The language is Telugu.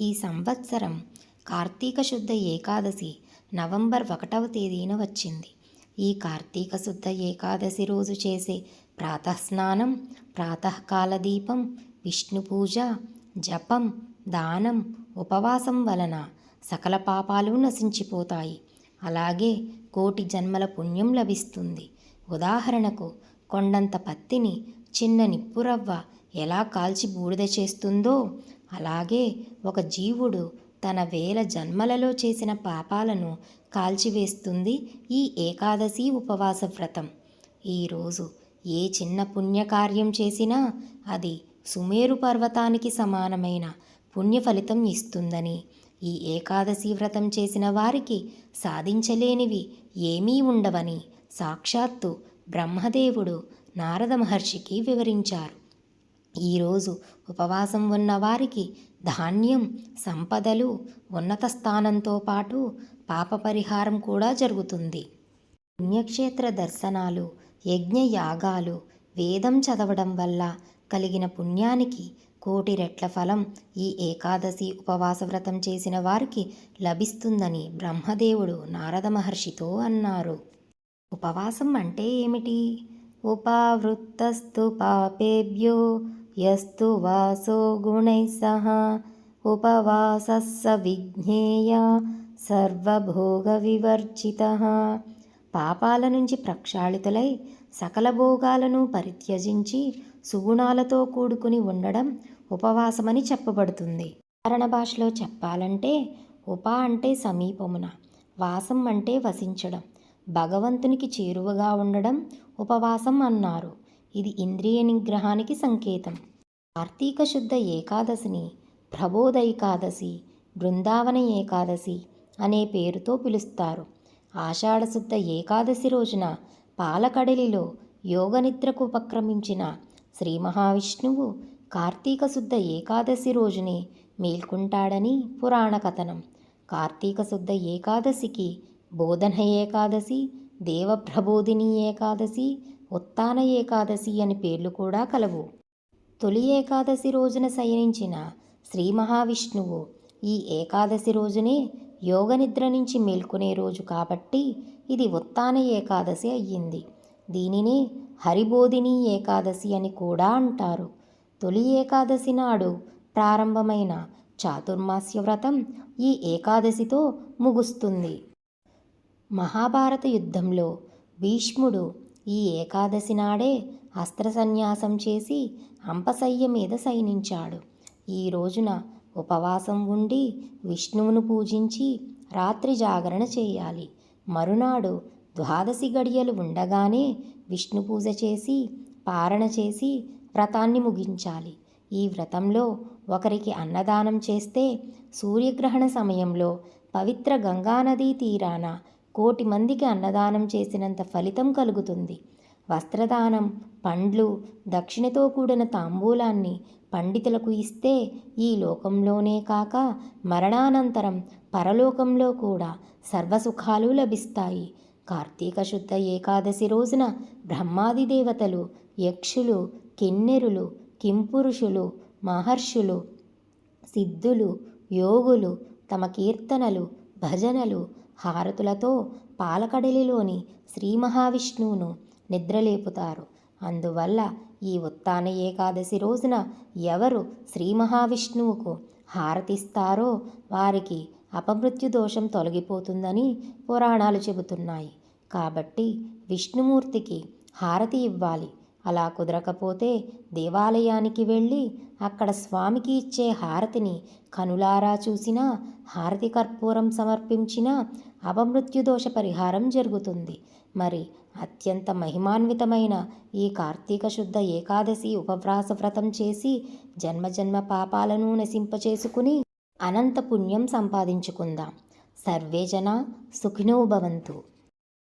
ఈ సంవత్సరం కార్తీక శుద్ధ ఏకాదశి నవంబర్ ఒకటవ తేదీన వచ్చింది. ఈ కార్తీక శుద్ధ ఏకాదశి రోజు చేసే ప్రాతస్నానం ప్రాతకాల దీపం విష్ణు పూజ జపం దానం ఉపవాసం వలన సకల పాపాలు నశించిపోతాయి. అలాగే కోటి జన్మల పుణ్యం లభిస్తుంది. ఉదాహరణకు కొండంత పత్తిని చిన్న నిప్పురవ్వ ఎలా కాల్చి బూడిద చేస్తుందో అలాగే ఒక జీవుడు తన వేల జన్మలలో చేసిన పాపాలను కాల్చివేస్తుంది ఈ ఏకాదశి ఉపవాస వ్రతం. ఈరోజు ఏ చిన్న పుణ్యకార్యం చేసినా అది సుమేరు పర్వతానికి సమానమైన పుణ్య ఫలితం ఇస్తుందని ఈ ఏకాదశి వ్రతం చేసిన వారికి సాధించలేనివి ఏమీ ఉండవని సాక్షాత్తు బ్రహ్మదేవుడు నారద మహర్షికి వివరించారు. ఈరోజు ఉపవాసం ఉన్నవారికి ధాన్యం సంపదలు ఉన్నత స్థానంతో పాటు పాప పరిహారం కూడా జరుగుతుంది. పుణ్యక్షేత్ర దర్శనాలు యజ్ఞ యాగాలు వేదం చదవడం వల్ల కలిగిన పుణ్యానికి కోటి రెట్ల ఫలం ఈ ఏకాదశి ఉపవాస వ్రతం చేసిన వారికి లభిస్తుందని బ్రహ్మదేవుడు నారద మహర్షితో అన్నారు. ఉపవాసం అంటే ఏమిటి? ఉపావృత్తస్తు పాపేభ్యో యస్తు వాసో గుణై సహ ఉపవాసస్స విజ్ఞేయ సర్వభోగ వివర్జిత పాపాల నుంచి ప్రక్షాళితులై సకల భోగాలను పరిత్యజించి సుగుణాలతో కూడుకుని ఉండడం ఉపవాసమని చెప్పబడుతుంది. సాధారణ భాషలో చెప్పాలంటే ఉప అంటే సమీపమున వాసం అంటే వసించడం భగవంతునికి చేరువగా ఉండడం ఉపవాసం అన్నారు. ఇది ఇంద్రియ నిగ్రహానికి సంకేతం. కార్తీక శుద్ధ ఏకాదశిని ప్రబోధ ఏకాదశి బృందావన ఏకాదశి అనే పేరుతో పిలుస్తారు. ఆషాఢశుద్ధ ఏకాదశి రోజున పాలకడలిలో యోగనిద్రకు ఉపక్రమించిన శ్రీ మహావిష్ణువు కార్తీక శుద్ధ ఏకాదశి రోజుని మేల్కుంటాడని పురాణ కథనం కార్తీక శుద్ధ ఏకాదశికి బోధన ఏకాదశి దేవప్రబోధిని ఏకాదశి ఉత్తాన ఏకాదశి అని పేర్లు కూడా కలవు. తొలి ఏకాదశి రోజున శయనించిన శ్రీ మహావిష్ణువు ఈ ఏకాదశి రోజునే యోగనిద్ర నుంచి మేల్కొనే రోజు కాబట్టి ఇది ఉత్తాన ఏకాదశి అయ్యింది. దీనిని హరిబోధిని ఏకాదశి అని కూడా అంటారు. తొలి ఏకాదశి నాడు ప్రారంభమైన చాతుర్మాస్య వ్రతం ఈ ఏకాదశితో ముగుస్తుంది. మహాభారత యుద్ధంలో భీష్ముడు ఈ ఏకాదశి నాడే అస్త్ర సన్యాసం చేసి అంపశయ్య మీద శయనించాడు. ఈ రోజున ఉపవాసం ఉండి విష్ణువును పూజించి రాత్రి జాగరణ చేయాలి. మరునాడు ద్వాదశి గడియలు ఉండగానే విష్ణు పూజ చేసి పారణ చేసి వ్రతాన్ని ముగించాలి. ఈ వ్రతంలో ఒకరికి అన్నదానం చేస్తే సూర్యగ్రహణ సమయంలో పవిత్ర గంగానదీ తీరాన కోటి మందికి అన్నదానం చేసినంత ఫలితం కలుగుతుంది. వస్త్రదానం పండ్లు దక్షిణతో కూడిన తాంబూలాన్ని పండితులకు ఇస్తే ఈ లోకంలోనే కాక మరణానంతరం పరలోకంలో కూడా సర్వసుఖాలు లభిస్తాయి. కార్తీక శుద్ధ ఏకాదశి రోజున బ్రహ్మాది దేవతలు యక్షులు కిన్నెరులు కింపురుషులు మహర్షులు సిద్ధులు యోగులు తమ కీర్తనలు భజనలు హారతులతో పాలకడలిలోని శ్రీ మహావిష్ణువును నిద్రలేపుతారు. అందువల్ల ఈ ఉత్తాన ఏకాదశి రోజున ఎవరు శ్రీ మహావిష్ణువుకు హారతిస్తారో వారికి అపమృత్యు దోషం తొలగిపోతుందని పురాణాలు చెబుతున్నాయి. కాబట్టి విష్ణుమూర్తికి హారతి ఇవ్వాలి. అలా కుదరకపోతే దేవాలయానికి వెళ్ళి అక్కడ స్వామికి ఇచ్చే హారతిని కనులారా చూసినా హారతి కర్పూరం సమర్పించినా అపమృత్యుదోష పరిహారం జరుగుతుంది. మరి అత్యంత మహిమాన్వితమైన ఈ కార్తీక శుద్ధ ఏకాదశి ఉపవ్రాస వ్రతం చేసి జన్మజన్మ పాపాలను నశింపచేసుకుని అనంత పుణ్యం సంపాదించుకుందాం. సర్వే జన సుఖినో భవంతు.